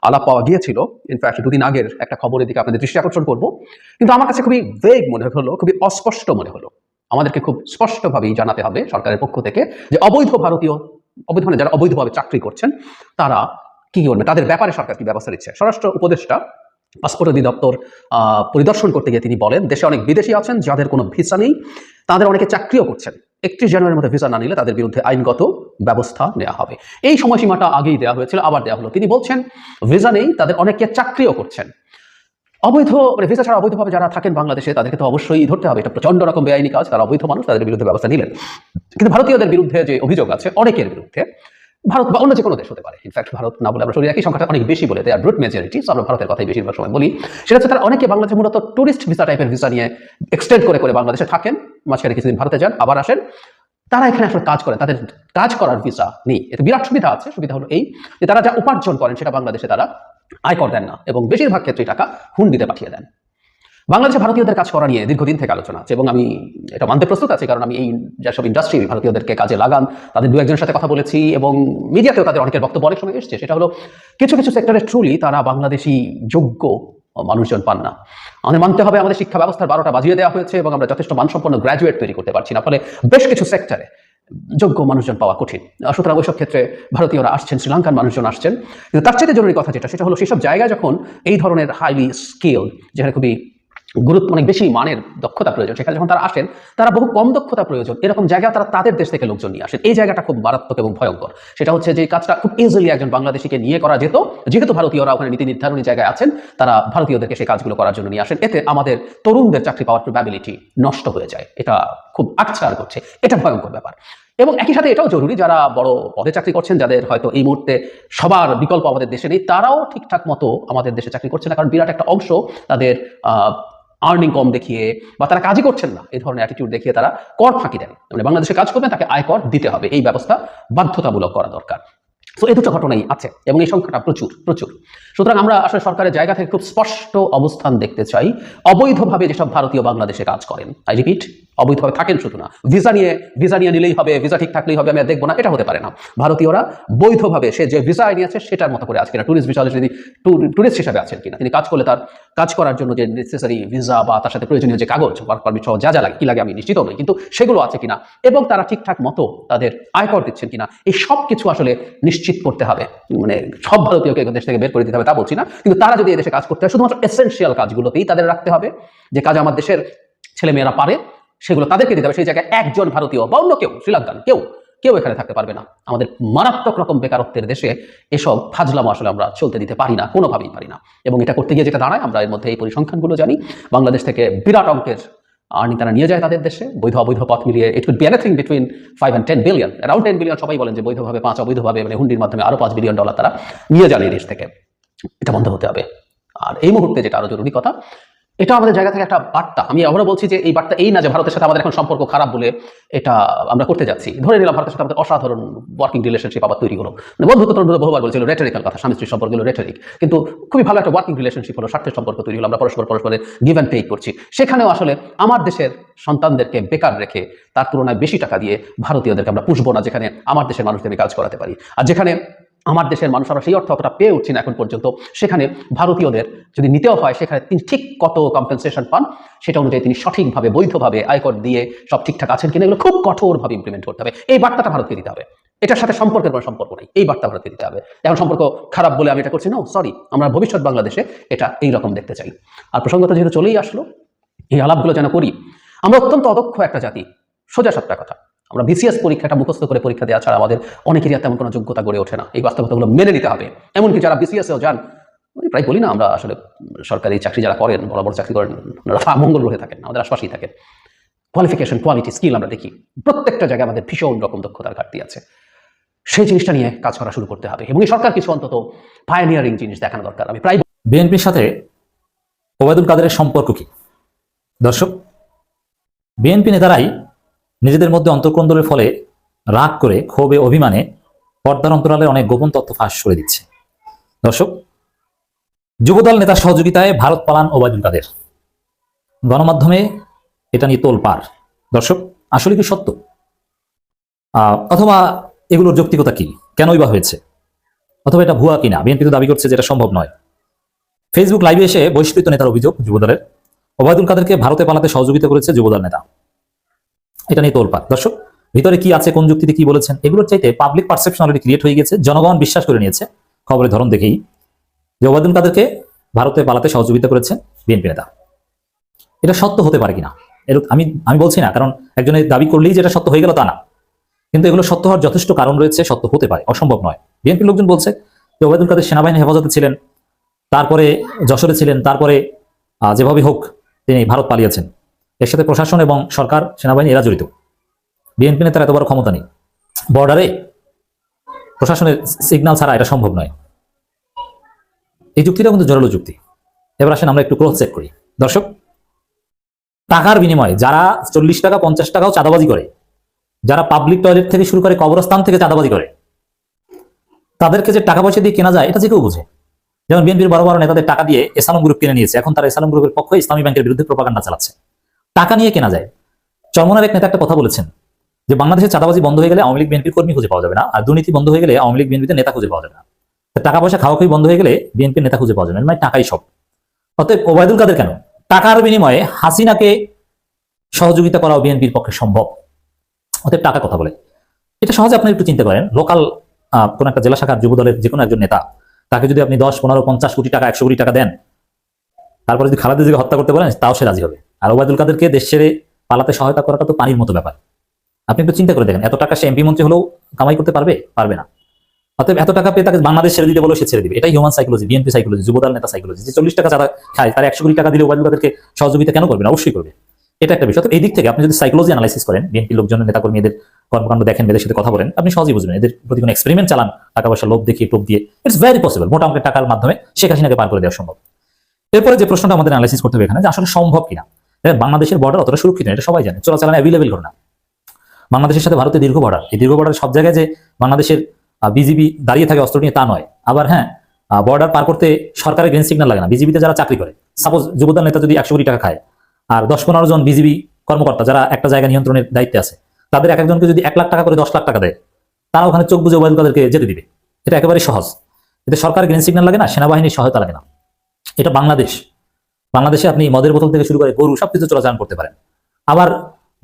আলাপ পাওয়া গিয়েছিল। ইনফ্যাক্ট দুদিন আগের একটা খবরের দিকে আপনাদের দৃষ্টি আকর্ষণ করব। কিন্তু আমার কাছে খুবই ভেগ মনে হলো, খুবই অস্পষ্ট মনে হলো। আমাদেরকে খুব স্পষ্টভাবেই জানাতে হবে সরকারের পক্ষ থেকে যে অবৈধ ভারতীয় অবৈধ মানে যারা অবৈধভাবে চাকরি করছেন, তারা কি করবে? তাদের ব্যাপারে সরকার কি ব্যবস্থা নিচ্ছে? স্বরাষ্ট্র উপদেষ্টা, পাসপোর্ট অধিদপ্তর পরিদর্শন করতে গিয়ে তিনি বলেন, দেশে অনেক বিদেশি আছেন, যাদের কোনো ভিসা নেই, তাদের অনেকে চাকরিও করছেন। একত্রিশ জানুয়ারির মধ্যে ভিসা না নিলে তাদের বিরুদ্ধে আইনগত ব্যবস্থা নেওয়া হবে। এই সময়সীমাটা আগেই দেওয়া হয়েছিল, আবার দেওয়া হলো। তিনি বলছেন, ভিসা নেই, তাদের অনেকে চাকরিও করছেন। অবৈধ মানে ভিসা ছাড়া অবৈধভাবে যারা থাকেন বাংলাদেশে, তাদেরকে তো অবশ্যই ধরতে হবে। এটা প্রচণ্ড রকম বেআইনি কাজ, তারা অবৈধ মানুষ, তাদের বিরুদ্ধে ব্যবস্থা নিলেন। কিন্তু ভারতীয়দের বিরুদ্ধে যে অভিযোগ আছে, অনেকের বিরুদ্ধে, ভারত বা অন্য যে কোনো দেশ হতে পারে। ইনফ্যাক্ট ভারত না বলে আমরা সরি, একই সংখ্যাটা অনেক বেশি বলে দেয় ব্রুট মেজরিটি আমরা ভারতের কথাই বেশিরভাগ সময় বলি। সেটা হচ্ছে তারা অনেকে বাংলাদেশে মূলত টুরিস্ট ভিসা টাইপের ভিসা নিয়ে এক্সটেন্ড করে করে বাংলাদেশে থাকেন। মাঝখানে কিছুদিন ভারতে যান, আবার আসেন। তারা এখানে আসলে কাজ করেন তাদের কাজ করার ভিসা নেই। এতে বিরাট সুবিধা আছে, সুবিধা হলো এই যে তারা যা উপার্জন করেন সেটা বাংলাদেশে তারা আয়কর দেন না এবং বেশিরভাগ ক্ষেত্রে টাকা হুন্ডিতে পাঠিয়ে দেন। বাংলাদেশে ভারতীয়দের কাজ করা নিয়ে দীর্ঘদিন থেকে আলোচনা আছে এবং আমি এটা মানতে প্রস্তুত আছি কারণ আমি এই যেসব ইন্ডাস্ট্রি ভারতীয়দেরকে কাজে লাগান, তাদের দু একজনের সাথে কথা বলেছি এবং মিডিয়াতেও তাদের অনেকের বক্তব্য অনেক সময় এসছে। সেটা হলো কিছু কিছু সেক্টরে ট্রুলি তারা বাংলাদেশি যোগ্য মানুষজন পান না। আমাদের মানতে হবে আমাদের শিক্ষা ব্যবস্থার বারোটা বাজিয়ে দেওয়া হয়েছে এবং আমরা যথেষ্ট মানসম্পন্ন গ্র্যাজুয়েট তৈরি করতে পারছি না। ফলে বেশ কিছু সেক্টরে যোগ্য মানুষজন পাওয়া কঠিন। সুতরাং ওইসব ক্ষেত্রে ভারতীয়রা আসছেন শ্রীলঙ্কার মানুষজন আসছেন। কিন্তু তার চাইতে জরুরি কথা যেটা, সেটা হলো সেসব জায়গায় যখন এই ধরনের হাইলি স্কিল যেখানে খুবই গুরুত্ব অনেক বেশি মানের দক্ষতা প্রয়োজন। সেখানে যখন তারা আসেন, তারা বহু কম দক্ষতা প্রয়োজন। এরকম জায়গা তারা তাদের দেশ থেকে লোকজন নিয়ে আসেন। এই জায়গাটা খুব মারাত্মক এবং ভয়ঙ্কর। সেটা হচ্ছে যে কাজটা খুব ইজিলি একজন বাংলাদেশিকে নিয়ে করা যেত। যেহেতু ভারতীয়রা ওখানে নীতি নির্ধারণী জায়গায় আছেন, তারা ভারতীয়দেরকে সেই কাজগুলো করার জন্য নিয়ে আসেন। এতে আমাদের তরুণদের চাকরি পাওয়ার প্রবাবিলিটি নষ্ট হয়ে যায়। এটা খুব আকছার করছে। এটা ভয়ঙ্কর ব্যাপার। এবং একই সাথে এটাও জরুরি, যারা বড় পদে চাকরি করছেন, যাদের হয়তো এই মুহূর্তে সবার বিকল্প আমাদের দেশে নেই, তারাও ঠিকঠাক মতো আমাদের দেশে চাকরি করছে না। কারণ বিরাট একটা অংশ তাদের আর্নিং কম দেখিয়ে বা তারা কাজই করছেন না, এই ধরনের অ্যাটিটিউড দেখিয়ে তারা কর ফাঁকি দেন। মানে বাংলাদেশে কাজ করবেন তাকে আয়কর দিতে হবে। এই ব্যবস্থা বাধ্যতামূলক করা দরকার। তো এই দুটো ঘটনাই আছে এবং এই সংখ্যাটা প্রচুর প্রচুর। সুতরাং আমরা আসলে সরকারের জায়গা থেকে খুব স্পষ্ট অবস্থান দেখতে চাই। অবৈধভাবে যেসব ভারতীয় বাংলাদেশে কাজ করেন আই রিপিট অবৈধভাবে থাকেন শুধু না ভিসা নিয়ে ভিসা নিয়ে নিলেই হবে ভিসা ঠিক থাকলেই হবে, আমি আর দেখব না, এটা হতে পারে না। ভারতীয়রা বৈধভাবে সে যে ভিসা নিয়েছে, সেটার মতো করে আছে কিনা টুরিস্ট ভিসা যদি টুরিস্ট হিসাবে আছেন কিনা, তিনি কাজ করলে তার, কাজ করার জন্য যে নেসেসারি ভিসা বা তার সাথে প্রয়োজনীয় যে কাগজ ওয়ার্ক পারমিট সহ যা যা লাগে, কি লাগে আমি নিশ্চিত নই, কিন্তু সেগুলো আছে কিনা, এবং তারা ঠিকঠাক মতো তাদের আয়কর দিচ্ছেন কিনা, এই সব কিছু আসলে নিশ্চিত করতে হবে। মানে সব ভারতীয়কে দেশ থেকে বের করে দিতে হবে, তা বলছি না। কিন্তু তারা যদি এদেশে কাজ করতে হয়, শুধুমাত্র এসেন্সিয়াল কাজগুলোতেই তাদের রাখতে হবে। যে কাজ আমার দেশের ছেলেমেয়েরা পারে, সেগুলো তাদেরকে দিতে হবে। সেই জায়গায় একজন ভারতীয় বা অন্য কেউ, শ্রীলঙ্কান, কেউ কেউ এখানে থাকতে পারবে না। আমাদের মারাত্মক রকম বেকারত্বের দেশে এসব ফাজলামো আসলে আমরা চলতে দিতে পারি না, কোনোভাবেই পারি না। এবং এটা করতে গিয়ে যেটা দাঁড়ায়, আমরা এর মধ্যে এই পরিসংখ্যানগুলো জানি। বাংলাদেশ থেকে বিরাট অঙ্কের আর্নিং তারা নিয়ে যায় তাদের দেশে, বৈধ অবৈধ পথ মিলিয়ে it would be anything between five and ten billion around ten billion সবাই বলেন যে বৈধভাবে, পাঁচ অবৈধভাবে মানে হুন্ডির মাধ্যমে আরও পাঁচ বিলিয়ন ডলার তারা নিয়ে যান এই দেশ থেকে। এটা বন্ধ হতে হবে। আর এই মুহূর্তে যেটা আরও জরুরি কথা এটা আমাদের জায়গা থেকে একটা বার্তা। আমি আবারও বলছি যে এই বার্তা এই না যে ভারতের সাথে আমাদের এখন সম্পর্ক খারাপ বলে এটা আমরা করতে যাচ্ছি। ধরে নিলাম ভারতের সাথে আমাদের অসাধারণ ওয়ার্কিং রিলেশনশিপ আবার তৈরি হলো। মানে বন্ধুত্ব তরুণ বহুবার বলছিল রেটারিক্যাল কথা স্বামী স্ত্রীর সম্পর্ক হলো রেটারিক কিন্তু খুবই ভালো একটা ওয়ার্কিং রিলেশনশিপ হলো, স্বার্থের সম্পর্ক তৈরি হলো, আমরা পরস্পর পরস্পরের গিভ অ্যান্ড টেক করছি। সেখানেও আসলে আমার দেশের সন্তানদেরকে বেকার রেখে তার তুলনায় বেশি টাকা দিয়ে ভারতীয়দেরকে আমরা পুষবো না, যেখানে আমার দেশের মানুষদের আমি কাজ করাতে পারি। আর যেখানে আমার দেশের মানুষ, আমরা সেই অর্থ অতটা পেয়ে উঠছি না এখন পর্যন্ত। সেখানে ভারতীয়দের যদি নিতেও হয়, সেখানে তিনি ঠিক কত কম্পেনসেশন পান, সেটা অনুযায়ী তিনি সঠিকভাবে, বৈধভাবে আয়কর দিয়ে সব ঠিকঠাক আছেন কিনা এগুলো খুব কঠোরভাবে ইমপ্লিমেন্ট করতে হবে। এই বার্তাটা ভারতকে দিতে হবে। এটার সাথে সম্পর্কের কোনো সম্পর্ক নেই। এই বার্তা ভারতকে দিতে হবে। এখন সম্পর্ক খারাপ বলে আমি এটা করছি না সরি আমরা ভবিষ্যৎ বাংলাদেশে এটা এই রকম দেখতে চাই। আর প্রসঙ্গটা যেহেতু চলেই আসলো, এই আলাপগুলো যেন করি, আমরা অত্যন্ত অদক্ষ একটা জাতি, সোজা সাপটা কথা। আমরা বিসিএস পরীক্ষাটা মুখস্থ করে পরীক্ষা দেওয়া ছাড়া আমাদের অনেকেরই তেমন কোনো যোগ্যতা গড়ে ওঠে না। এই বাস্তবতাগুলো মেনে নিতে হবে। এমনকি যারা বিসিএসেও যান প্রায় বলি না আমরা আসলে সরকারি চাকরি যারা করেন, বড় বড় চাকরি করেন, ওনারা মঙ্গল গ্রহে থাকেন আমাদের আশপাশেই থাকেন। কোয়ালিফিকেশন কোয়ালিটি স্কিল আমরা দেখি। প্রত্যেকটা জায়গায় আমাদের ভীষণ রকম দক্ষতার ঘাটতি আছে। সেই জিনিসটা নিয়ে কাজ করা শুরু করতে হবে এবং এই সরকার কিছু অন্তত পায়োনিয়ারিং জিনিস দেখানো দরকার। আমি প্রায় বিএনপির সাথে ওবায়দুল কাদেরের সম্পর্ক কি? দর্শক বিএনপি নেতারাই নিজেদের মধ্যে অন্তর্কন্দলের ফলে রাগ করে, ক্ষোভে, অভিমানে পর্দার অন্তরালে অনেক গোপন তথ্য ফাঁস করে দিচ্ছে। দর্শক, যুবদল নেতার সহযোগিতায় ভারত পালান ওবায়দুল কাদের। গণমাধ্যমে এটা নিয়ে তোল পার দর্শক, আসলে কি সত্য? অথবা এগুলোর যৌক্তিকতা কি? কেনই বা হয়েছে? অথবা এটা ভুয়া কিনা? বিএনপি তো দাবি করছে যে এটা সম্ভব নয়। ফেসবুক লাইভে এসে বহিষ্কৃত নেতার অভিযোগ যুবদলের। ওবায়দুল কাদেরকে ভারতে পালাতে সহযোগিতা করেছে যুবদল নেতা। এটা নিয়ে তোলপাত দর্শক, ভিতরে কি আছে, কোন যুক্তিতে কি বলেছেন, এগুলোর চাইতে পাবলিক পারসেপশন অলরেডি ক্রিয়েট হয়ে গেছে জনগণ বিশ্বাস করে নিয়েছে, খবরের ধরন দেখেই। যে ওবায়দুল কাদেরকে ভারতে পালাতে সহযোগিতা করেছে বিএনপি নেতা। এটা সত্য হতে পারে কিনা? এর আমি আমি বলছি না, কারণ একজনের দাবি করলেই যে এটা সত্য হয়ে গেল তা না। কিন্তু এগুলো সত্য হওয়ার যথেষ্ট কারণ রয়েছে, সত্য হতে পারে, অসম্ভব নয়। বিএনপির লোকজন বলছে যে ওবায়দুল কাদের সেনাবাহিনী হেফাজতে ছিলেন, তারপরে যশোরে ছিলেন, তারপরে যেভাবে হোক তিনি ভারত পালিয়েছেন। এর সাথে প্রশাসন এবং সরকার, সেনাবাহিনী, এরা জড়িত। বিএনপি নেতার এত বড় ক্ষমতা নেই। বর্ডারে প্রশাসনের সিগন্যাল ছাড়া এটা সম্ভব নয়। এই যুক্তিটা কিন্তু জোরালো যুক্তি। এবার আসেন আমরা একটু ক্রস চেক করি। দর্শক, টাকার বিনিময়ে যারা চল্লিশ টাকা, পঞ্চাশ টাকাও চাঁদাবাজি করে, যারা পাবলিক টয়লেট থেকে শুরু করে কবরস্থান থেকে চাঁদাবাজি করে, তাদেরকে যে টাকা পয়সা দিয়ে কেনা যায়, এটা যে কেউ বোঝে? যেমন বিএনপির বড় বড় নেতাদের টাকা দিয়ে এসালাম গ্রুপ কিনে নিয়েছে। এখন তারা এসালাম গ্রুপের পক্ষে ইসলামী ব্যাংকের বিরুদ্ধে প্রপাগান্ডা চালাচ্ছে। টাকা নিয়ে কেনা যায়। চরমনার এক নেতা একটা কথা বলেছেন যে বাংলাদেশের চাঁদাবাজি বন্ধ হয়ে গেলে আওয়ামী লীগ বিএনপির কর্মী খুঁজে পাওয়া যাবে না আর দুর্নীতি বন্ধ হয়ে গেলে আওয়ামী লীগ বিএনপিতে নেতা খুঁজে পাওয়া যাবে না। টাকা পয়সা খাওয়া খাওয়ি বন্ধ হয়ে গেলে বিএনপির নেতা খুঁজে পাওয়া যাবে মানে টাকাই সব। অতএব ওবায়দুল কাদের কেন? টাকার বিনিময়ে হাসিনাকে সহযোগিতা করাও বিএনপির পক্ষে সম্ভব। অতএব টাকা কথা বলে। এটা সহজে আপনি একটু চিন্তা করেন লোকাল কোন একটা জেলা শাখার যুবদলের যে কোনো একজন নেতা, তাকে যদি আপনি দশ, পনেরো, পঞ্চাশ কোটি টাকা, একশো কোটি টাকা দেন, তারপরে যদি খালেদা হত্যা করতে বলেন, তাও সে রাজি হবে। আর ওবায়দুল কাদেরকে দেশ ছেড়ে পালাতে সহায়তা করাটা তো পানির মতো ব্যাপার। আপনি একটু চিন্তা করে দেখেন, এত টাকা সে এমপি মন্ত্রী হলেও কামাই করতে পারবে? পারবে না। অতএব এত টাকা পেয়ে তাকে বাংলাদেশ ছেড়ে দিতে বলেও সে ছেড়ে দিবে। এটাই human psychology BNP psychology Jubo Dal নেতা সাইকোলজি যে চল্লিশ টাকা চাঁদা খায়, তার একশো কোটি টাকা দিলে ওবায়দুল কাদেরকে সহযোগিতা কেন করবে না? অবশ্যই করবে। এটা একটা বিষয়। তো এই দিক থেকে আপনি যদি সাইকোলজি অ্যানালাইসিস করেন বিএনপি লোকজনের নেতাকর্মীদের কর্মকাণ্ড দেখেন এদের সাথে কথা বলেন, আপনি সহজেই বুঝবেন। এদের প্রতি কোনো এক্সপেরিমেন্ট চালান, টাকা পয়সা লোভ দেখিয়ে টোপ দিয়ে ইটস ভেরি পসিবল মোটা অঙ্কের টাকার মাধ্যমে শেখ হাসিনাকে পার করে দেওয়া সম্ভব। এরপরে যে প্রশ্নটা আমাদের অ্যানালাইসিস করতে হবে এখানে, যে আসলে সম্ভব কিনা? বাংলাদেশের বর্ডার অতটা সুরক্ষিত এটা সবাই জানে। চোরাচালান অ্যাভেলেবেল করে না বাংলাদেশের সাথে ভারতের দীর্ঘ বর্ডার এই দীর্ঘ বর্ডার সব জায়গায় যে বাংলাদেশের বিজিবি দাঁড়িয়ে থাকে অস্ত্র নিয়ে তা নয়। আবার হ্যাঁ বর্ডার পার করতে সরকারের গ্রিন সিগন্যাল লাগে না। বিজিবিতে যারা চাকরি করে সাপোজ যুবদল নেতা যদি একশো কোটি টাকা খায়, আর দশ পনেরো জন বিজিবি কর্মকর্তা যারা একটা জায়গা নিয়ন্ত্রণের দায়িত্বে আছে, তাদের এক একজনকে যদি এক লাখ টাকা করে দশ লাখ টাকা দেয়, তারা ওখানে চোখ বুঝে ওবায়দুল কাদেরকে যেতে দিবে। এটা একেবারে সহজ। এতে সরকার গ্রিন সিগন্যাল লাগে না, সেনাবাহিনীর সহায়তা লাগে না। এটা বাংলাদেশ। বাংলাদেশে আপনি মদের বোতল থেকে শুরু করে গরু সবকিছু চলাচল করতে পারেন। আবার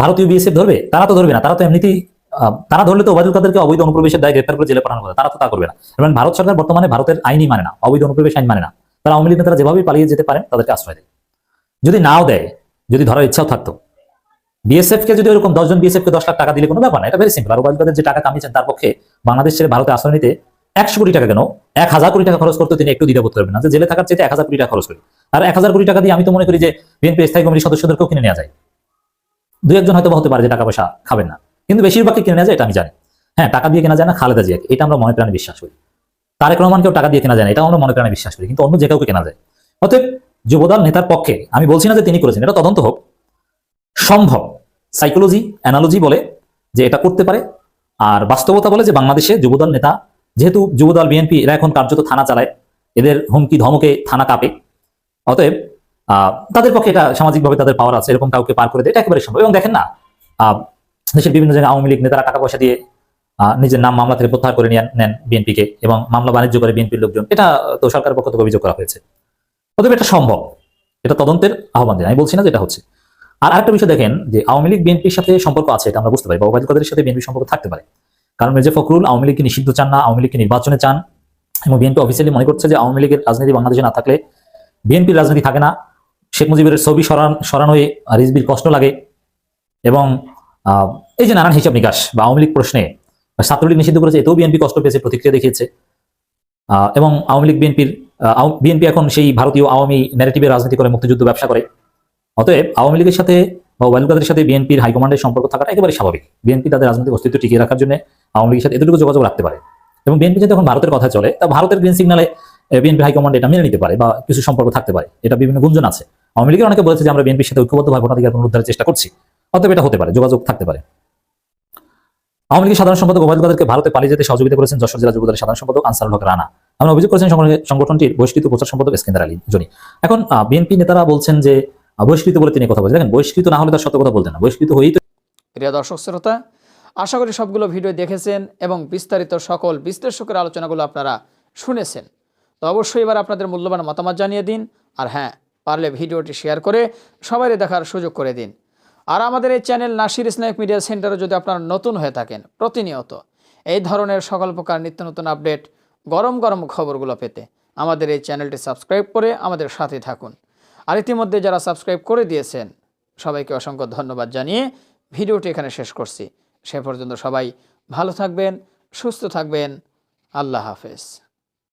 ভারতীয় বিএসএফ ধরবে, তারা তো ধরবে না। তারা তো এমনিতেই তারা ধরলে তো ওবায়দুল কাদেরকে অবৈধ অনুপ্রবেশের দায় গ্রেপ্তার করে জেলে পাঠানো কথা তারা তো তা করবে না। এবং ভারত সরকার বর্তমানে ভারতের আইনই মানে না, অবৈধ অনুপ্রবেশ আইন মানে না। তারা আওয়ামী লীগ নেতারা যেভাবে পালিয়ে যেতে পারেন, তাদেরকে আশ্রয় দেয়। যদি নাও দেয়, যদি ধরার ইচ্ছাও থাকতো। বিএসএফ কে যদি এরকম দশজন বিএসএফ কে দশ লাখ টাকা দিলে কোনো ব্যাপার না, এটা ভেরি সিম্পল আর ওবায়দুল কাদের যে টাকা কামিয়েছেন তার পক্ষে বাংলাদেশ ছেড়ে ভারতে আশ্রয় নিতে একশো কোটি টাকা কেন? এক হাজার কোটি টাকা খরচ করতে তিনি একটু দিতে দ্বিধাবোধ করবেন না। যে জেলে থাকার চেয়ে এক হাজার কোটি টাকা খরচ করি আর এক হাজার কোটি টাকা দিয়ে আমি তো মনে করি যে বিএনপি স্থায়ী কমিটির সদস্যদেরকেও কিনে নেওয়া যায়। দু একজন হয়তো হতে পারে যে টাকা পয়সা খাবেন না। কিন্তু বেশিরভাগকে কিনে নেওয়া যায়, এটা আমি জানি। হ্যাঁ টাকা দিয়ে কেনা যায় না, খালেদা জিয়াকে। এটা আমরা মনে প্রাণে বিশ্বাস করি। তারেক রহমানকেও টাকা দিয়ে কেনা যায় না এটা আমরা মনে প্রাণে বিশ্বাস করি। কিন্তু অন্য যে কাউকে কেনা যায়। অতএব যুবদল নেতার পক্ষে, আমি বলছি না যে তিনি করেছেন, এটা তদন্ত হোক। সম্ভব। সাইকোলজি, অ্যানালজি বলে যে এটা করতে পারে। আর বাস্তবতা বলে যে বাংলাদেশে যুবদল নেতা, যেহেতু যুবদল বিএনপি এরা এখন কার্যত থানা চালায়। এদের হুমকি, ধমকে থানা কাঁপে। অতএব তাদের পক্ষে এটা সামাজিকভাবে তাদের পাওয়ার আছে, এরকম কাউকে পার করে দেয়, এটা একেবারে সম্ভব। এবং দেখেন না দেশের বিভিন্ন জায়গায় আওয়ামী লীগ নেতারা টাকা পয়সা দিয়ে নিজের নাম মামলা থেকে প্রত্যাহার করে নিয়ে নেন বিএনপিকে এবং মামলা বাণিজ্য করে বিএনপির লোকজন। এটা তো সরকারের পক্ষ থেকে অভিযোগ করা হয়েছে। অতএব এটা সম্ভব। এটা তদন্তের আহ্বান জানাই। আমি বলছি না যে এটা হচ্ছে। আর আরেকটা বিষয় দেখেন, যে আওয়ামী লীগ বিএনপির সাথে সম্পর্ক আছে, এটা আমরা বুঝতে পারি। বা ওবায়দুল কাদেরের সাথে বিএনপির সম্পর্ক থাকতে পারে। কারণ মির্জা ফখরুল আওয়ামী লীগকে নিষিদ্ধ চান না, আওয়ামী লীগকে নির্বাচনে চান। এবং বিএনপি অফিসিয়ালি মনে করছে যে আওয়ামী লীগের রাজনীতি বাংলাদেশে না থাকলে বিএনপির রাজনীতি থাকে না। শেখ মুজিবের ছবি সরান সরানোয় রিজবির কষ্ট লাগে এবং এই যে নানান হিসাব নিকাশ বা আওয়ামী লীগ প্রশ্নে ছাত্রলীগ নিষিদ্ধ করেছে, এতেও বিএনপি কষ্ট পেয়েছে, প্রতিক্রিয়া দেখিয়েছে। এবং আওয়ামী লীগ বিএনপির বিএনপি এখন সেই ভারতীয় আওয়ামী ন্যারেটিভে রাজনীতি করে, মুক্তিযুদ্ধ ব্যবসা করে। অতএব আওয়ামী লীগের সাথে বা কাদের সাথে বিএনপির হাইকমান্ডের সম্পর্ক থাকাটা একেবারে স্বাভাবিক। বিএনপি তাদের রাজনৈতিক অস্তিত্ব টিকিয়ে রাখার জন্য আওয়ামী লীগের সাথে এতটুকু যোগাযোগ রাখতে পারে। এবং বিএনপি যদি এখন ভারতের কথা চলে, তা ভারতের গ্রিন সিগনালে বিএনপি হাইকমান্ড এটা মেনে নিতে পারে বা কিছু সম্পর্ক থাকতে পারে। এটা বিভিন্ন গুঞ্জন আছে। আওয়ামী লীগের অনেকে বলেছে যে আমরা বিএনপির সাথে ঐক্যবদ্ধভাবে ভোটাধিকার পুনরুদ্ধারের চেষ্টা করছি। অতএব এটা হতে পারে, যোগাযোগ থাকতে পারে। আওয়ামী লীগের সাধারণ সম্পাদক ওবায়দুল কাদেরকে ভারতে পালিয়ে যেতে সহযোগিতা করেছেন যশোর জেলা যুবদলের সাধারণ সম্পাদক আনসারুল হক রানা। আমরা অভিযোগ করেছেন সংগঠনটির বহিষ্কৃত প্রচার সম্পাদক এসকেন্দার আলী জনি। এখন বিএনপি নেতারা বলছেন যে বহিষ্কৃত বলে তিনি কথা বলছেন। দেখেন, বহিষ্কৃত না হলে তার সত্য কথা বলতেন না। বহিষ্কৃত হয়েই তো প্রিয় দর্শক, শ্রোতা, আশা করি সবগুলো ভিডিও দেখেছেন এবং বিস্তারিত সকল বিশ্লেষকের আলোচনাগুলো আপনারা শুনেছেন। তো অবশ্যই এবার আপনাদের মূল্যবান মতামত জানিয়ে দিন। আর হ্যাঁ পারলে ভিডিওটি শেয়ার করে সবাই দেখার সুযোগ করে দিন। আর আমাদের এই চ্যানেল নাসির স্ন্যাক মিডিয়া সেন্টারে যদি আপনারা নতুন হয়ে থাকেন, প্রতিনিয়ত এই ধরনের সকল প্রকার নিত্য নতুন আপডেট, গরম গরম খবরগুলো পেতে আমাদের এই চ্যানেলটি সাবস্ক্রাইব করে আমাদের সাথে থাকুন। আর ইতিমধ্যে যারা সাবস্ক্রাইব করে দিয়েছেন, সবাইকে অসংখ্য ধন্যবাদ জানিয়ে ভিডিওটি এখানে শেষ করছি। সে পর্যন্ত সবাই ভালো থাকবেন, সুস্থ থাকবেন। আল্লাহ হাফেজ।